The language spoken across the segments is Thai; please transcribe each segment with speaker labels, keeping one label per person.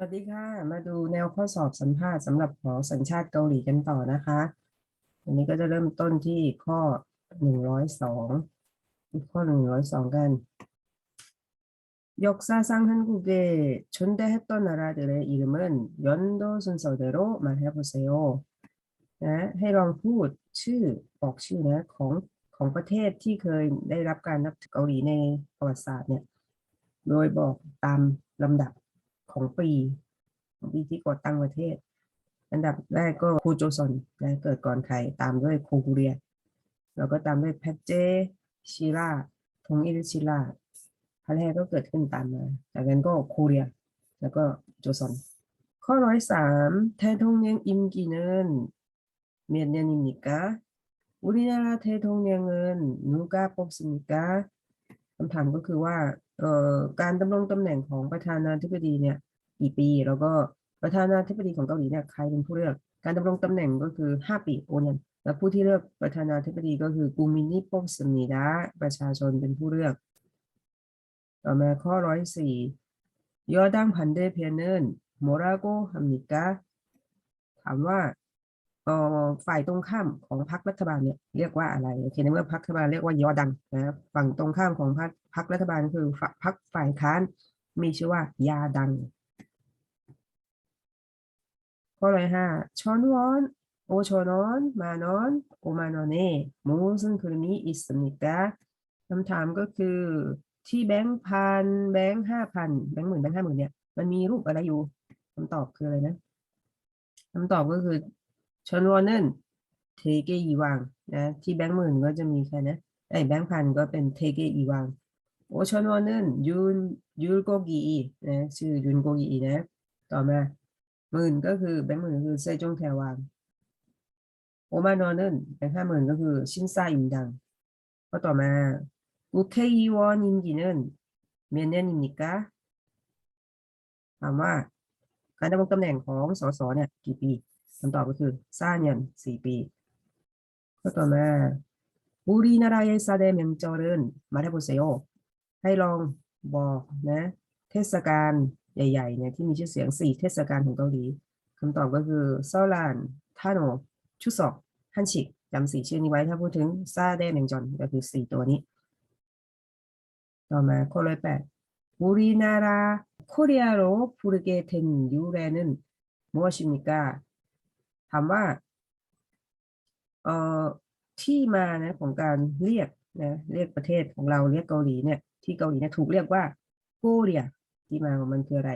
Speaker 1: วัสดีค่ะ มาดูแนวข้อสอบสัมภาษณ์สำหรับขอสัญชาติเกาหลีกันต่อนะคะวันนี้ก็จะเริ่มต้นที่ข้อหนึ่งร้อยสองข้อหนึ่งร้อยสองกัน 역사상 한국에 존재했던 나라들의 이름은 연도 순서대로 말해보세요. นะให้ลองพูดชื่อบอกชื่อนะของของประเทศที่เคยได้รับการนับถือเกาหลีในประวัติศาสตร์เนี่ย โดยบอกตามลำดับ ของปีของปีที่ก่อตั้งประเทศ อันดับแรกก็คูโจซอนนะเกิดก่อนใครตามด้วยโคกูเรีย แล้วก็ตามด้วยแพทเจชิราทงอิลชิราพระแรกก็เกิดขึ้นตามมาจากนั้นก็โคเรีย แล้วก็โจซอนข้อร้อยสามแททงเนียงอิมกีเนินเมียนเนียนิมิกาอุรินาราเททงเนียงเงินนูกาปกสิมิกาคำถามก็คือว่า การดำรงตำแหน่งของประธานาธิบดีเนี่ยกี่ปี แล้วก็ประธานาธิบดีของเกาหลีเนี่ยใครเป็นผู้เลือก การดำรงตำแหน่งก็คือ 5 ปีโอนยันและผู้ที่เลือกประธานาธิบดีก็คือกูมินิปกสมิดาประชาชนเป็นผู้เลือก ต่อมาข้อร้อยสี่ยอดังพันเดเพียนเนนโมราโกฮัมนิกาถามว่า ฝ่ายตรงข้ามของพรรครัฐบาลเนี่ยเรียกว่าอะไรโอเคในเมื่อพรรครัฐบาลเรียกว่ายอดังนะครับฝั่งตรงข้ามของพรรคพรรครัฐบาลคือพรรคฝ่ายค้าน มีชื่อว่ายาดังข้อร้อยห้าชอนวอนโอชอนอน มานอนโอมานอนเนมูซึ่งคือนี้อิสมิกาคำถามก็คือที่แบงค์พันแบงค์ห้าพันแบงค์หมื่นแบงค์ห้าหมื่นเนี่ยมันมีรูปอะไรอยู่คำตอบคืออะไรนะคำตอบก็คือ ชอนวอร์เนนเทเกอีวังนะที่แบงค์หมื่นก็จะมีแค่นะไอแบงค์พันก็เป็นเทเกอีวังโอ้ชอนวอร์เนนยูนยูโกกีนะชื่อยุนโกกีนะ ต่อมาหมื่นก็คือแบงค์หมื่นคือเซจงแทวังโอมานอนเนนแบงค์ห้าหมื่นก็คือชินซาอินดังก็ต่อมาบุเคยีวอนิมกิเนนเมียนเนนิมนิกะถามว่าการดำรงตำแหน่งของสสเนี่ยกี่ปี คำตอบก็คือสามยันสี่ปีก็ต่อมาบุรีนาราเยซาเดเมมจอรินมาได้บุเซโอให้ลองบอกนะ เทศกาลใหญ่ๆเนี่ยที่มีชื่อเสียงสี่เทศกาลของเกาหลีคำตอบก็คือเซาลานท่าโนชุสอกฮันชิกจำสี่ชื่อนี้ไว้ถ้าพูดถึงซาเดเมงจอนก็คือสี่ตัวนี้ ต่อมาข้อร้อยแปดบุรีนาราโคเรียโรฟูริเกเทนยูเรนันมัวชิมิกา ถามว่าเอ่อที่มานะของการเรียกนะเรียกประเทศของเราเรียกเกาหลีเนี่ย ที่เกาหลีเนี่ยถูกเรียกว่าโคเรียที่มาของมันคืออะไร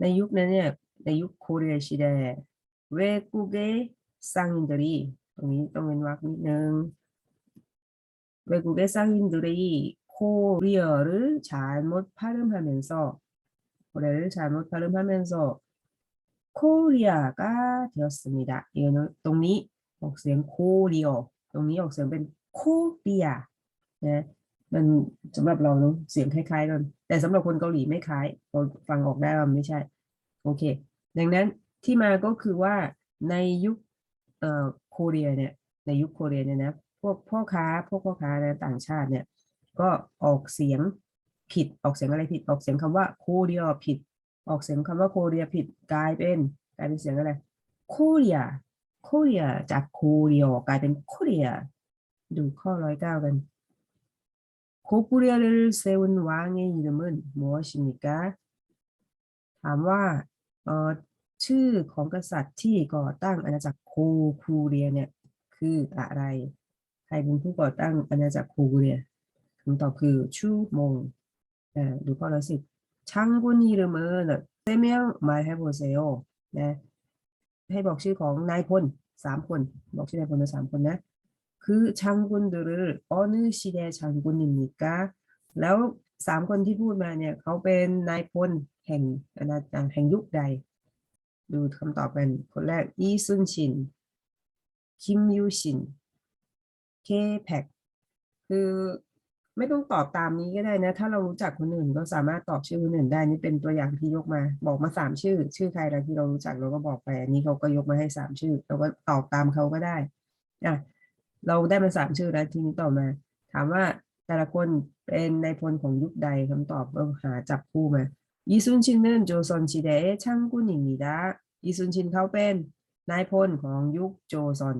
Speaker 1: ในยุคนั้นเนี่ยในยุคโคเรียชิเดเวกุเกซังอินเดรีตรงนี้ต้องเป็นวรรคนิดนึงเวกุเกซังอินเดรีโคเรียหรือฉานมดพาริ่มพาเมนโซโคเรียหรือฉานมดพาริ่มพาเมนโซ 아가 되었습니다. 이거는 ตรงนี้ออกเสียงโคเรียตรงนี้ออกเสียงเป็นโคเรียนะมันสำหรับเราเนอะเสียงคล้ายๆกัน แต่สำหรับคนเกาหลีไม่คล้ายเราฟังออกได้ว่าไม่ใช่ โอเค ดังนั้นที่มาก็คือว่าในยุคเอ่อโคเรียเนี่ย ในยุคโคเรียเนี่ยนะ พวกพ่อค้าพวกพ่อค้าในต่างชาติเนี่ย ก็ออกเสียงผิดออกเสียงอะไรผิด ออกเสียงคำว่าโคเรียผิด ออกเสียงคำว่าโคเรียผิดกลายเป็นกลายเป็นเสียงอะไรโคเรียโคเรียจากโคเรียกลายเป็นโคเรียดูข้อร้อยเก้ากันโคกุเรียเรือเซวนวางเงี้ยเดมันมอชินิกะถามว่าเอ่อชื่อของกษัตริย์ที่ก่อตั้งอาณาจักรโคกุเรียเนี่ยคืออะไร ใครเป็นผู้ก่อตั้งอาณาจักรโคกุเรียคำตอบคือชูมงดูข้อร้อยสิบ ช่างกุน이름은세명말해보세요นะให้บอกชื่อของนายพลสามคน บอกชื่อนายพลมาสามคนนะ คือช่างกุน들을어느시대장군입니까แล้วสามคนที่พูดมาเนี่ย เขาเป็นนายพลแห่งอาณาจักรแห่งยุคใด ดูคำตอบกัน คนแรกอีซุนชิน คิมยูชิน เคแพคคือ ไม่ต้องตอบตามนี้ก็ได้นะ ถ้าเรารู้จักคนอื่น ก็สามารถตอบชื่อคนอื่นได้นี่เป็นตัวอย่างที่ยกมา บอกมาสามชื่อ ชื่อใครเราที่เรารู้จักเราก็บอกไป อันนี้เขาก็ยกมาให้สามชื่อ เราก็ตอบตามเขาก็ได้อะเราได้มาสามชื่อแล้วทีนี้ต่อมา ถามว่าแต่ละคนเป็นในพลของยุคใดคำตอบก็หาจับคู่มาอีซุนชินเนินโจซอนชิเดช่างกุนิงมีดะอีซุนชินเขาเป็นนายพลของยุคโจซอน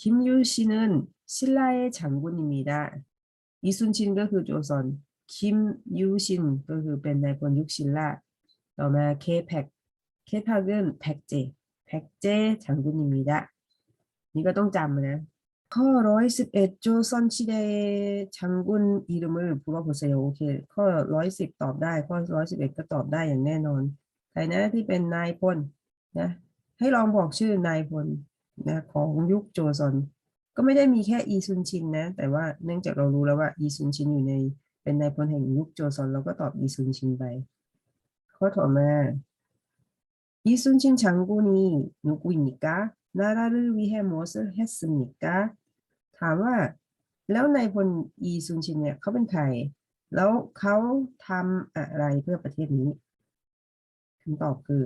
Speaker 1: คิมยูชินเนินชิลไลฉังกุนิมิดะ 니다. 이순신 ก็คือโจซอน 김유신 ก็คือเป็นนายพลยุคชินล่าต่อมาเคแพกเคแพก은 백제 백제 장군입니다. นี่ก็ต้องจำนะ ข้อร้อยสิบเอ็ดโจซอนชิเด장군 이름을 물어보세요. โอเค ข้อร้อยสิบตอบได้ ข้อร้อยสิบเอ็ดก็ตอบได้อย่างแน่นอน ใครนะที่เป็นนายพลนะ ให้ลองบอกชื่อนายพลนะของยุคโจซอน ก็ไม่ได้มีแค่อีซุนชินนะ แต่ว่าเนื่องจากเรารู้แล้วว่าอีซุนชินอยู่ใน เป็นนายพลแห่งยุคโจซอนเราก็ตอบอีซุนชินไป ข้อต่อมาอีซุนชินชังกูนีนุกุนิกะนาราลืวิเฮมอสเฮสนิกะถามว่า แล้วนายพลอีซุนชินเนี่ยเขาเป็นใคร แล้วเขาทำอะไรเพื่อประเทศนี้คำตอบคือ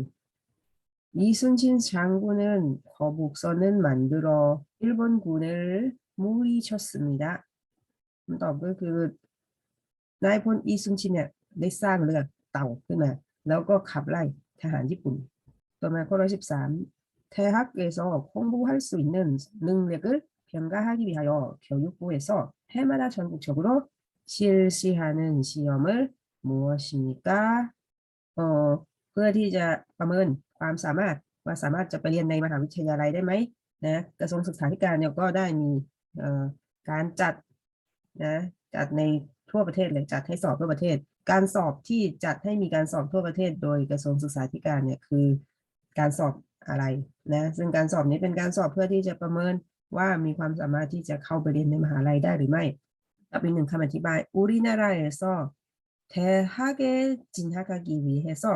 Speaker 1: 이순신 장군은 거북선을 만들어 일본군을 물리쳤습니다. 그 나이본 이순신의 내 쌍을 갔다고 그날 너거 갑라이 대한 일본 또만 코로 13 대학에서 공부할 수 있는 능력을 평가하기 위하여 교육부에서 해마다 전국적으로 실시하는 시험을 무엇입니까? 어, 그 뒤자 밤은 ความสามารถว่าสามารถจะไปเรียนในมหาวิทยาลัยได้ไหมนะกระทรวงศึกษาธิการเนี่ยก็ได้มีการจัดนะจัดในทั่วประเทศเลยจัดให้สอบทั่วประเทศ การสอบที่จัดให้มีการสอบทั่วประเทศ โดยกระทรวงศึกษาธิการเนี่ยคือการสอบอะไรนะซึ่งการสอบนี้เป็นการสอบเพื่อที่จะประเมินว่ามีความสามารถที่จะเข้าไปเรียนในมหาลัยได้หรือไม่กับอีกหนึ่งคำอธิบายอุรินาราเอซอแทฮาเกจินฮากากิวิเฮซอ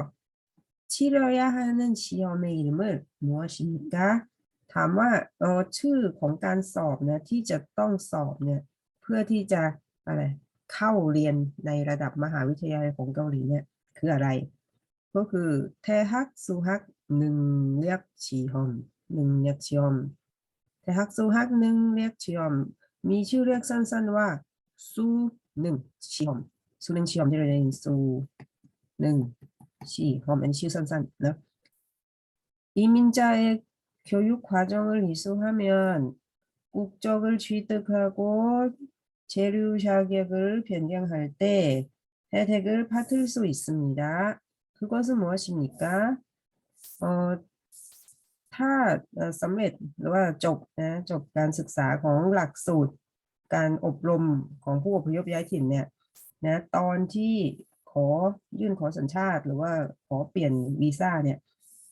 Speaker 1: 치러야 하는 시험의 이름을 무엇입니까? ถามว่าเออชื่อของการสอบนะที่จะต้องสอบเนี่ยเพื่อที่จะอะไรเข้าเรียนในระดับมหาวิทยาลัยของเกาหลีเนี่ยคืออะไร ก็คือ 대학 수학 능력 시험 능력 시험 대학 수학 능력 시험 มีชื่อเรียกสั้นๆว่า수능 시험 สุนึงชิอมที่เราเรียนสูหนึ่งชีหอมอันชื่อสั้นๆน ะ이민자의 교육 과정을 이수하면 국적을 취득하고 재료 자격을 변경할 때 혜택을 받을 수 있습니다. 그것은 무엇입니까? 어, ถ้าเอ่อสำเร็จหรือว่าจบนะจบการศึกษาของหลักสูตร การอบรมของผู้อพยพย้ายถิ่นเนี่ย นะตอนที่ ขอยื่นขอสัญชาติ หรือว่าขอเปลี่ยนวีซ่าเนี่ย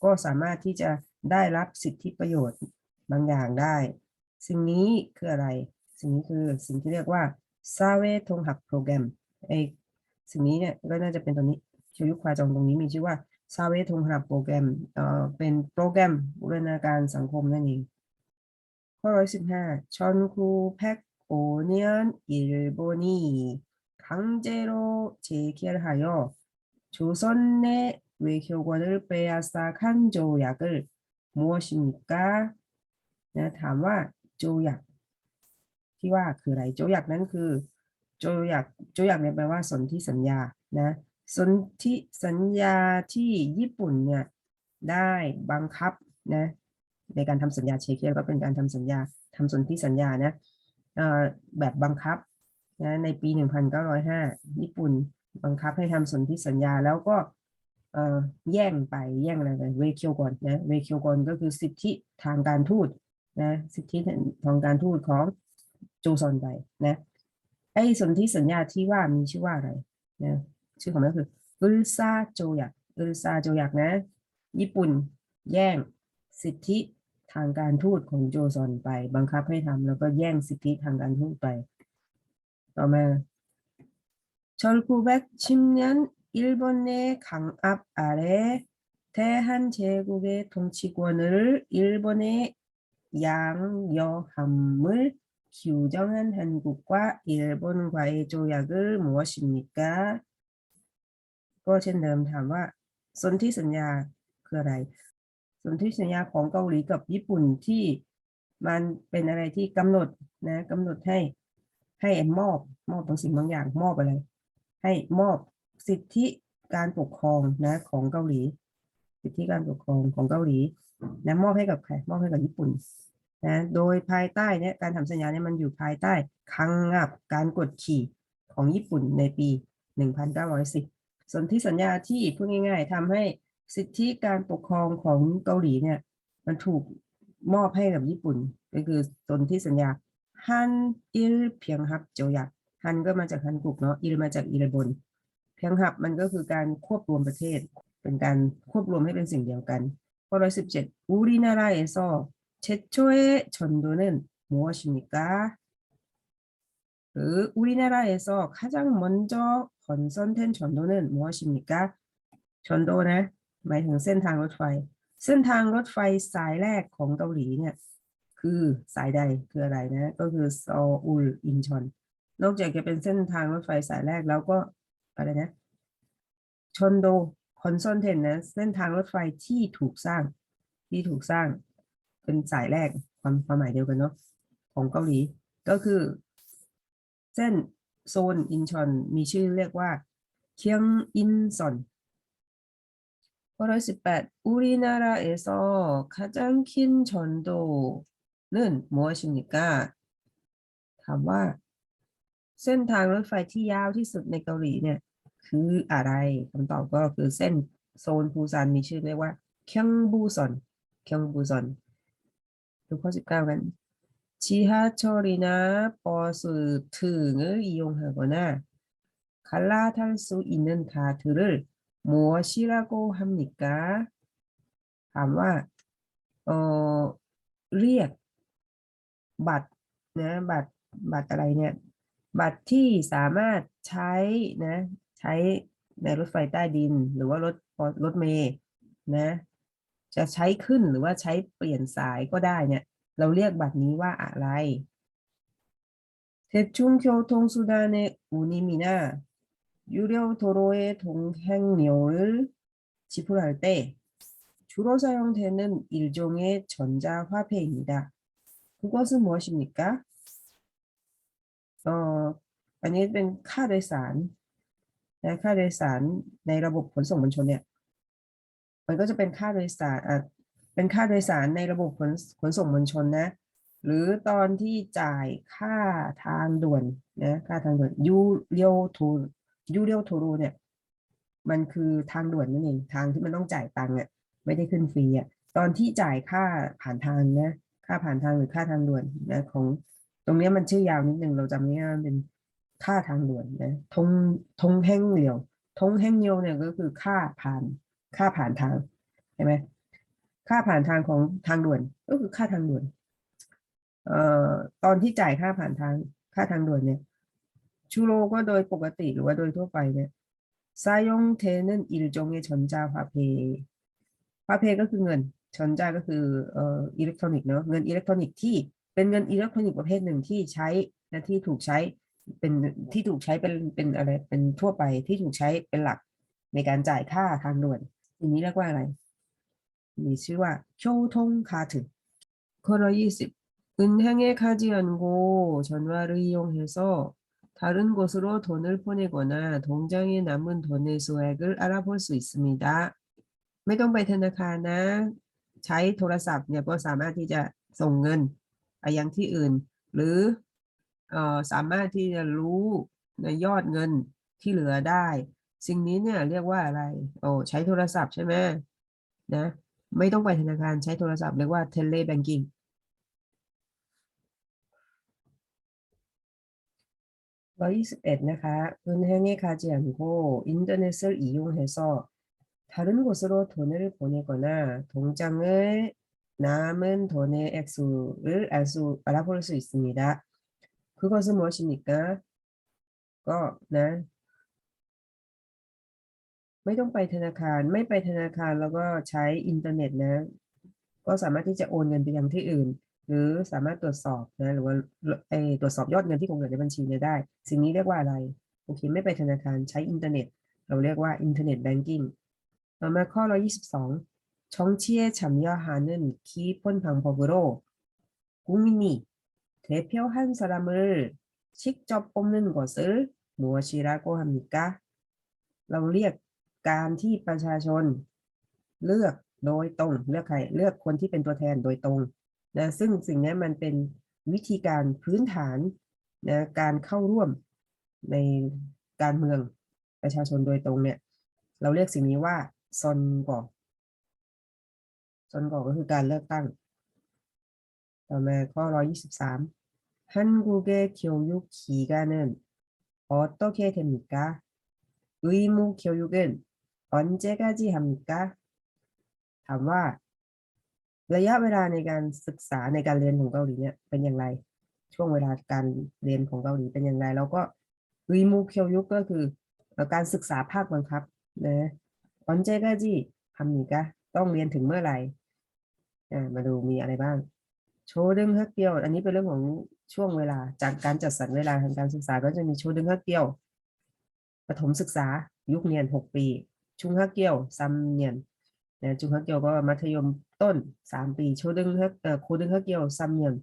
Speaker 1: ก็สามารถที่จะได้รับสิทธิประโยชน์บางอย่างได้ สิ่งนี้คืออะไร สิ่งนี้คือสิ่งที่เรียกว่าซาเวทงหักโปรแกรมไอสิ่งนี้เนี่ยก็น่าจะเป็นตัวนี้ชีวิตควาจองตรงนี้มีชื่อว่าซาเวทงหักโปรแกรมเอ่อเป็นโปรแกรมบูรณาการสังคมนั่นเองข้อร้อยสิบห้าชอนคูแพ็กโอเนียนอิลโบนี 강제로 재결하여 조선 내 외교관을 빼앗아간 조약을 무엇입니까? นะถามว่าโจยักที่ว่าคืออะไรโจยักนั้นคือโจยักโจยักเนี่ยแปลว่าสนธิสัญญานะสนธิสัญญาที่ญี่ปุ่นเนี่ยได้บังคับนะในการทำสัญญาเชเคียก็เป็นการทำสัญญาทำสนธิสัญญานะเอ่อแบบบังคับ นะในปี 1905 ญี่ปุ่นบังคับให้ทำสนธิสัญญาแล้วก็แย่งไปแย่งอะไรไปเวคิวกอนนะเวคิวกอนก็คือสิทธิทางการทูตนะสิทธิทางการทูตของโจซอนไปนะไอ้สนธิสัญญาที่ว่ามีชื่อว่าอะไรนะชื่อของมันก็คืออุลซาโจยักอุลซาโจยักนะ ญี่ปุ่นแย่งสิทธิทางการทูตของโจซอนไป บังคับให้ทำแล้วก็แย่งสิทธิทางการทูตไป ต่อมา 1910년 일본의 강압 아래 대한제국의 통치권을 일본의 양여함을 규정한 한국과 일본과의 조약을 무엇입니까? ก็เช่นเดิมถามว่าสนธิสัญญาคืออะไร สนธิสัญญาของเกาหลีกับญี่ปุ่นที่มันเป็นอะไรที่กำหนดนะกำหนดให้ ให้แอนมอบ มอบบางสิ่งบางอย่างมอบอะไร ให้มอบสิทธิการปกครองนะของเกาหลี สิทธิการปกครองของเกาหลีนะมอบให้กับใครมอบให้กับญี่ปุ่นนะโดยภายใต้เนี่ยการทำสัญญาเนี่ยมันอยู่ภายใต้คังงับการกดขี่ของญี่ปุ่นในปี 1910 ส่วนที่สัญญาที่พูดง่าย ๆทำให้สิทธิการปกครองของเกาหลีเนี่ยมันถูกมอบให้กับญี่ปุ่น ก็คือสนที่สัญญา ฮันอิลเพียงฮับโจยักฮันก็มาจากฮันกุกเนาะอิลมาจากอิรบนเพียงฮับมันก็คือการควบรวมประเทศ เป็นการควบรวมให้เป็นสิ่งเดียวกันข้อร้อยสิบเจ็ดอูรินาราเอซเชโชเอชนโดเนนมัวชินิกาหรืออุรินาราเอซอข้าจังมอนจอขอนซ่อนเทนชนโดเนนมัวชินิกาชนโดนะ หมายถึงเส้นทางรถไฟ เส้นทางรถไฟสายแรกของเกาหลีเนี่ย คือสายใดคืออะไรนะ ก็คือซออุลอินชอนนอกจากจะเป็นเส้นทางรถไฟสายแรกแล้วก็อะไรนะชนโดคอนซอนเทนนะเส้นทางรถไฟที่ถูกสร้างที่ถูกสร้าง เป็นสายแรกความความหมายเดียวกันเนาะของเกาหลี ก็คือ เส้นโซนอินชอนมีชื่อเรียกว่าเคียงอินซอน118อุรินาราเอซอาจังคินชอนโด 는 무엇입니까ถามว่า เส้นทางรถไฟที่ยาวที่สุดในเกาหลีเนี่ย คืออะไรคำตอบก็คือเส้นโซนปูซานมีชื่อเรียกว่าเคียงบูซอนเคียงบูซอนดูข้อสิบเก้ากัน 지하철이나 버스 등을 이용하거나 갈라탈 수 있는 카드를 무엇이라고 합니까? ถามว่าเออเรียก บัตรนะบัตรบัตรอะไรเนี่ย บัตรที่สามารถใช้นะ ใช้ในรถไฟใต้ดิน หรือว่ารถรถเมล์นะ จะใช้ขึ้นหรือว่าใช้เปลี่ยนสายก็ได้เนี่ย เราเรียกบัตรนี้ว่าอะไร대중교통수단의 운임이나 유료 도로의 동행료를 지불할 때 주로 사용되는 일종의 전자화폐입니다. 그것은 무엇입니까? 어, อันนี้เป็นค่าโดยสารนะค่าโดยสารในระบบขนส่งมวลชนเนี่ย มันก็จะเป็นค่าโดยสารอ่ะเป็นค่าโดยสารในระบบขนขนส่งมวลชนนะ หรือตอนที่จ่ายค่าทางด่วนนะค่าทางด่วนยูเรียวทูยูเรียวทูรูเนี่ย มันคือทางด่วนนั่นเองทางที่มันต้องจ่ายตังค์อ่ะไม่ได้ขึ้นฟรีอ่ะตอนที่จ่ายค่าผ่านทางนะ ค่าผ่านทางหรือค่าทางด่วนนะของตรงนี้มันชื่อยาวนิดหนึ่งเราจำง่ายๆเป็นค่าทางด่วนนะทงทงแห้งเหลียวทงแห้งเหยียวเนี่ยก็คือค่าผ่านค่าผ่านทางใช่ไหมค่าผ่านทางของทางด่วนก็คือค่าทางด่วนเอ่อตอนที่จ่ายค่าผ่านทางค่าทางด่วนเนี่ยชูโรก็โดยปกติหรือว่าโดยทั่วไปเนี่ยซายงเทนเนนอิรุจงเงชนจาพาเพพาเพก็คือเงิน ชนจาก็คือเอ่ออิเล็กทรอนิกส์เนาะเงินอิเล็กทรอนิกส์ที่เป็นเงินอิเล็กทรอนิกส์ประเภทหนึ่งที่ใช้นะที่ถูกใช้เป็นที่ถูกใช้เป็นเป็นอะไรเป็นทั่วไปที่ถูกใช้เป็นหลักในการจ่ายค่าทางด่วนอย่างนี้เรียกว่าอะไรมีชื่อว่าโชทงคาถึข้อร้อยยี่สิบ은행에 가지 않고 전화를 이용해서 다른 곳으로 돈을 보내거나 통장에 남은 돈의 수액을 알아볼 수 있습니다. ไม่ต้องไปธนาคารนะ ใช้โทรศัพท์เนี่ยก็สามารถที่จะส่งเงินไปยังที่อื่น หรือเอ่อสามารถที่จะรู้ในยอดเงินที่เหลือได้ สิ่งนี้เนี่ยเรียกว่าอะไร โอ้ใช้โทรศัพท์ใช่ไหมนะ ไม่ต้องไปธนาคารใช้โทรศัพท์เรียกว่า tele banking ร้อยยี่สิบเอ็ดนะคะ은행에 가지 않고 인터넷을 이용해서 다른 곳으로 돈을 보내거나 통장에 남은 돈의 액수를 알 수, 알아볼 수 있습니다. 그것은 무엇입니까? ก็นะ ไม่ต้องไปธนาคาร ไม่ไปธนาคารแล้วก็ใช้อินเทอร์เน็ตนะ ก็สามารถที่จะโอนเงินไปยังที่อื่น หรือสามารถตรวจสอบนะ หรือว่าไอตรวจสอบยอดเงินที่คงเหลือในบัญชีเนี่ยได้ สิ่งนี้เรียกว่าอะไร โอเค ไม่ไปธนาคารใช้อินเทอร์เน็ต เราเรียกว่าอินเทอร์เน็ตแบงกิ้ง ต่อมาข้อ 122 정치에 참여하는 기본 방법으로 국민이 대표 한 사람을 직접 뽑는 것을 무엇이라고 합니까? เราเรียก การที่ประชาชนเลือกโดยตรง เลือกใครเลือกคนที่เป็นตัวแทนโดยตรงนะซึ่งสิ่งนี้มันเป็นวิธีการพื้นฐานนะการเข้าร่วมในการเมืองประชาชนโดยตรงเนี่ย เราเรียกสิ่งนี้ว่า ซอนก่อนซอนก่อนก็คือการเลือกตั้ง ต่อมาข้อร้อยยี่สิบสามฮันกูเกเคียวยุคีกาเนนออโตเกาอุยมูเคียวยุเกนออนเจกาจิฮัมิกาถามว่า ระยะเวลาในการศึกษาในการเรียนของเกาหลีเนี่ยเป็นอย่างไร ช่วงเวลาการเรียนของเกาหลีเป็นอย่างไร แล้วก็อุยมูเคียวยุก็คือการศึกษาภาคบังคับนะ ออนเจกาจีทำมีกะต้องเรียนถึงเมื่อไหร่มาดูมีอะไรบ้างโชดึงฮักเกียว อันนี้เป็นเรื่องของช่วงเวลา จากการจัดสรรเวลาทางการศึกษาก็จะมีโชดึงฮักเกียวประถมศึกษา ยุคเรียนหกปี ชุงฮักเกียวซัมเนียนนะจุงฮักเกียวก็มัธยมต้นสามปี โชดึงฮักเอ่อโคดึงฮักเกียวซัมเนียน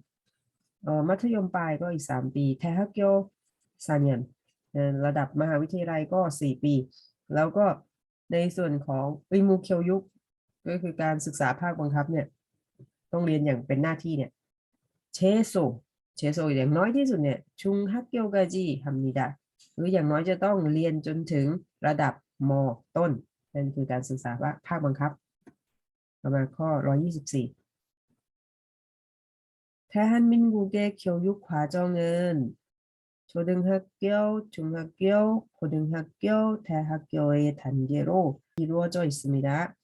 Speaker 1: เอ่อมัธยมปลายก็อีกสามปี แทฮักเกียวซาเนียนระดับมหาวิทยาลัยก็สี่ปี แล้วก็ ในส่วนของวิมูเคียวยุคก็คือการศึกษาภาคบังคับเนี่ย ต้องเรียนอย่างเป็นหน้าที่เนี่ยเชโซเชโซอย่างน้อยที่สุดเนี่ยชุงฮักเกียวกาจีฮัมนิดาหรืออย่างน้อยจะต้องเรียนจนถึงระดับมต้นนั่นคือการศึกษาว่าภาคบังคับประมาณข้อ 124แทฮันมินกูเกเคียวยุคขวาจองเงิน 초등학교, 중학교, 고등학교, 대학교의 단계로 이루어져 있습니다.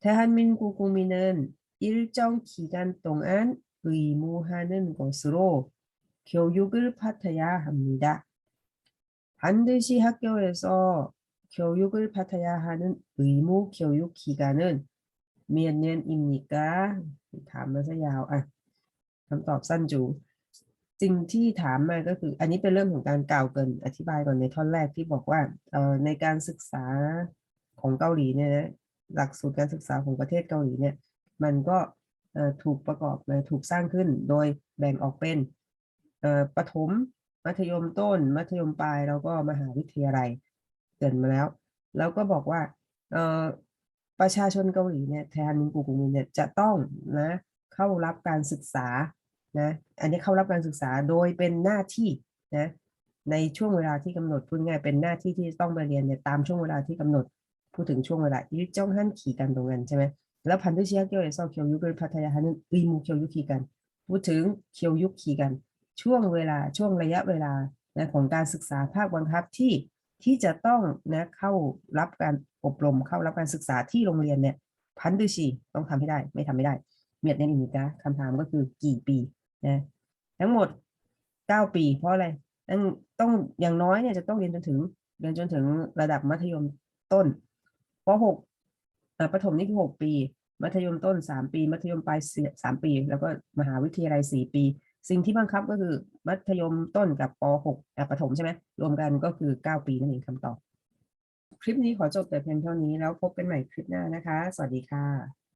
Speaker 1: 대한민국 국민은 일정 기간 동안 의무하는 것으로 교육을 받아야 합니다. 반드시 학교에서 교육을 받아야 하는 의무 교육 기간은 몇 년입니까? ถามมาซะยาวอ่ะคำตอบสั้นจู สิ่งที่ถามมาก็คือ อันนี้เป็นเรื่องของการกล่าวเกินอธิบายก่อนในท่อนแรกที่บอกว่าเอ่อในการศึกษาของเกาหลีเนี่ยนะหลักสูตรการศึกษาของประเทศเกาหลีเนี่ย มันก็เอ่อถูกประกอบมาถูกสร้างขึ้นโดยแบ่งออกเป็นเอ่อประถม มัธยมต้น มัธยมปลาย แล้วก็มหาวิทยาลัยเกินมาแล้ว แล้วก็บอกว่าเอ่อประชาชนเกาหลีเนี่ยแทนมินกูกุมินเนี่ยจะต้องนะเข้ารับการศึกษา นะอันนี้เข้ารับการศึกษาโดยเป็นหน้าที่นะในช่วงเวลาที่กำหนดพูดง่ายเป็นหน้าที่ที่ต้องไปเรียนเนี่ยตามช่วงเวลาที่กำหนดพูดถึงช่วงเวลาอีจ้องหั่นขี่กันตรงนั้นใช่ไหมแล้วพันธุเชียเกียวเอซอเคียวยุเป็นพัทยาฮันอีมูเคียวยุกขี่กัน พูดถึงเคียวยุขี่กัน ช่วงเวลาช่วงระยะเวลานะของการศึกษาภาคบังคับที่ที่จะต้องนะเข้ารับการอบรมเข้ารับการศึกษาที่โรงเรียนเนี่ยพันธุชีต้องทำให้ได้ไม่ทำไม่ได้เมียดเนนอินิกาคำถามก็คือกี่ปี นะทั้งหมด9ปี เพราะอะไรต้องต้องอย่างน้อยเนี่ยจะต้องเรียนจนถึงเรียนจนถึงระดับมัธยมต้นป .6 ประถมนี่คือ6ปี มัธยมต้น3ปี มัธยมปลายสามปี แล้วก็มหาวิทยาลัย4ปี สิ่งที่บังคับก็คือมัธยมต้นกับป .6 ประถมใช่ไหมรวมกันก็คือ9ปีนั่นเองคำตอบ คลิปนี้ขอจบแต่เพียงเท่านี้แล้วพบกันใหม่คลิปหน้านะคะ สวัสดีค่ะ